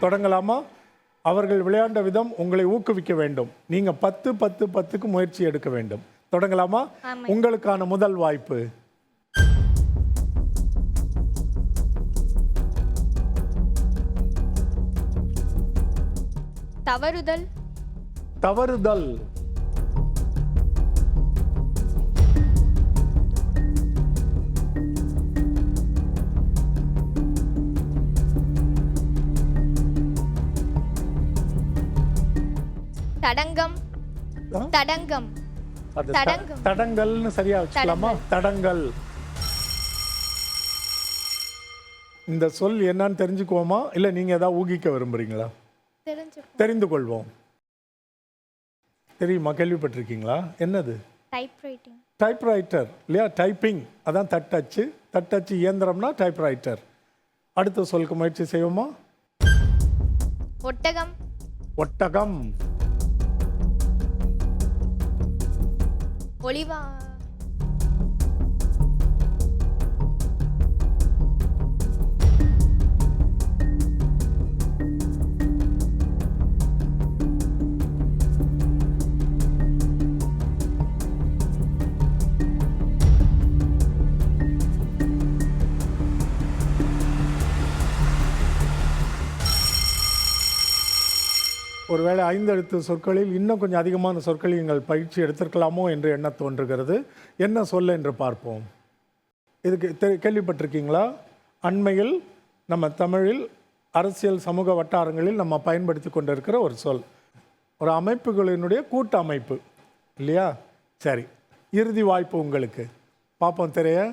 தொடங்கலாமா? அவர்கள் விளையாண்ட விதம் உங்களை ஊக்குவிக்க வேண்டும். நீங்க பத்து பத்து பத்துக்கு முயற்சி எடுக்க வேண்டும். தொடங்கலாமா? உங்களுக்கான முதல் வாய்ப்பு. தவறுதல். தவறுதல். தடங்கம்? தடங்கம். தடங்கம். தடங்கல்னு சரியா வச்சுக்கலாமா? தடங்கல். இந்த சொல் என்னன்னு தெரிஞ்சுக்குவோமா? இல்ல நீங்க ஏதாவது ஊகிக்க விரும்புறீங்களா? தெரிந்து கொள்வோம். தெரியுமா? கேள்விப்பட்டிருக்கீங்களா? என்னது? டைப்ரைட்டர் இல்லையா? டைப்பிங் அதான் தட்டச்சு. தட்டச்சு இயந்திரம்னா டைப்ரைட்டர் அடுத்த சொல்லுக்கு முயற்சி செய்வோமா? ஒட்டகம். ஒட்டகம். ஒளிவா ஒருவேளை ஐந்தெழுத்து சொற்களில் இன்னும் கொஞ்சம் அதிகமான சொற்களில் நீங்கள் பயிற்சி எடுத்திருக்கலாமோ என்று எண்ண தோன்றுகிறது. என்ன சொல்ல என்று பார்ப்போம். இதுக்கு தெ- கேள்விப்பட்டிருக்கீங்களா? அண்மையில் நம்ம தமிழில் அரசியல் சமூக வட்டாரங்களில் நம்ம பயன்படுத்தி கொண்டிருக்கிற ஒரு சொல். ஒரு அமைப்புகளினுடைய கூட்டு அமைப்பு. இல்லையா? சரி. இறுதி வாய்ப்பு உங்களுக்கு. பார்ப்போம் தெரிய.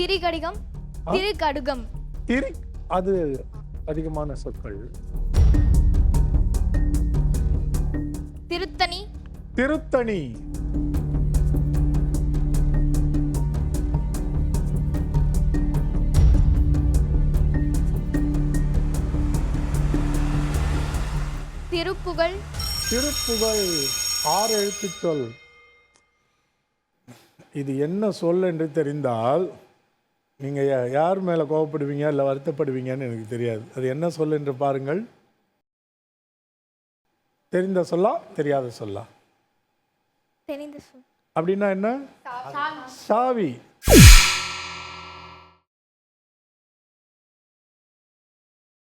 திரிகடிகம் திருக்கடுகம் திரி அது அதிகமான சொற்கள். திருத்தணி. திருத்தணி. திருப்புகழ். திருப்புகழ் ஆறு எழுத்துச் சொல் இது என்ன சொல் என்று தெரிந்தால் நீங்கள் யார் மேலே கோவப்படுவீங்க இல்லை வருத்தப்படுவீங்கன்னு எனக்கு தெரியாது. அது என்ன சொல் என்று பாருங்கள். தெரிந்த சொல்லா தெரியாத சொல்லா. அப்படின்னா என்ன? சாவி.